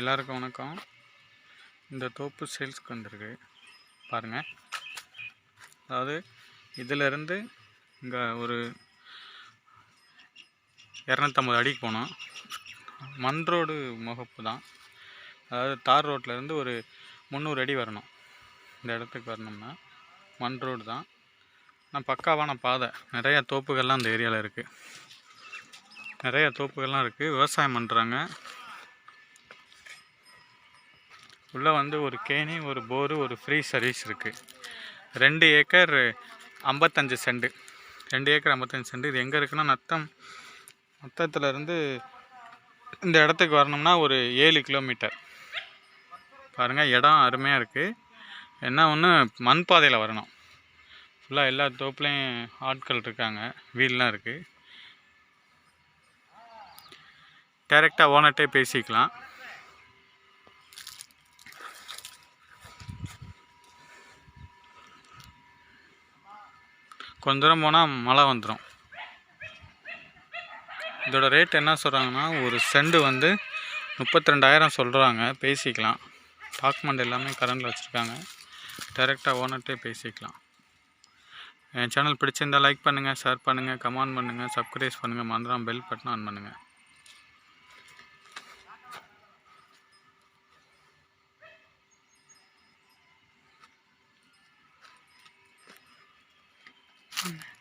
எல்லாருக்கும் வணக்கம். இந்த தோப்பு சேல்ஸ்க்கு வந்திருக்கு. பாருங்கள் அதாவது இதிலிருந்து இங்கே ஒரு இரநூத்தம்பது அடிக்கு போனோம். மண் ரோடு முகப்பு தான். அதாவது தார் ரோட்லேருந்து ஒரு முந்நூறு அடி வரணும். இந்த இடத்துக்கு வரணும்னா மண் ரோடு தான். ஆனால் பக்காவான பாதை. நிறையா தோப்புகள்லாம் அந்த ஏரியாவில் இருக்குது நிறைய தோப்புகள்லாம் இருக்குது விவசாயம் பண்ணுறாங்க உள்ளே வந்து ஒரு கேணி ஒரு போரு ஒரு ஃப்ரீ சர்வீஸ் இருக்குது ரெண்டு ஏக்கர் ஐம்பத்தஞ்சு செண்டு ரெண்டு ஏக்கர் ஐம்பத்தஞ்சு செண்டு இது எங்கே இருக்குன்னா நத்தம் நத்தத்துலேருந்து இந்த இடத்துக்கு வரணும்னா ஒரு ஏழு கிலோமீட்டர். பாருங்கள் இடம் அருமையாக இருக்குது என்ன ஒன்று மண் பாதையில் வரணும். ஃபுல்லாக எல்லா தோப்புலேயும் ஆட்கள் இருக்காங்க. வீடெலாம் இருக்குது டைரெக்டாக ஓனர்கிட்டே பேசிக்கலாம். கொஞ்ச தூரம் போனால் மழை வந்துடும் இதோட ரேட் என்ன சொல்கிறாங்கன்னா ஒரு செண்டு வந்து முப்பத்தி ரெண்டாயிரம் சொல்கிறாங்க பேசிக்கலாம். டாக்குமெண்ட் எல்லாமே கரண்டில் வச்சுருக்காங்க. டைரெக்டாக ஓனர்கிட்டே பேசிக்கலாம். என் சேனல் பிடிச்சிருந்தா லைக் பண்ணுங்கள் ஷேர் பண்ணுங்கள் கமெண்ட் பண்ணுங்கள் சப்ஸ்கிரைப் பண்ணுங்கள் மந்திரம் பெல் பட்டன் ஆன் பண்ணுங்கள் Mm.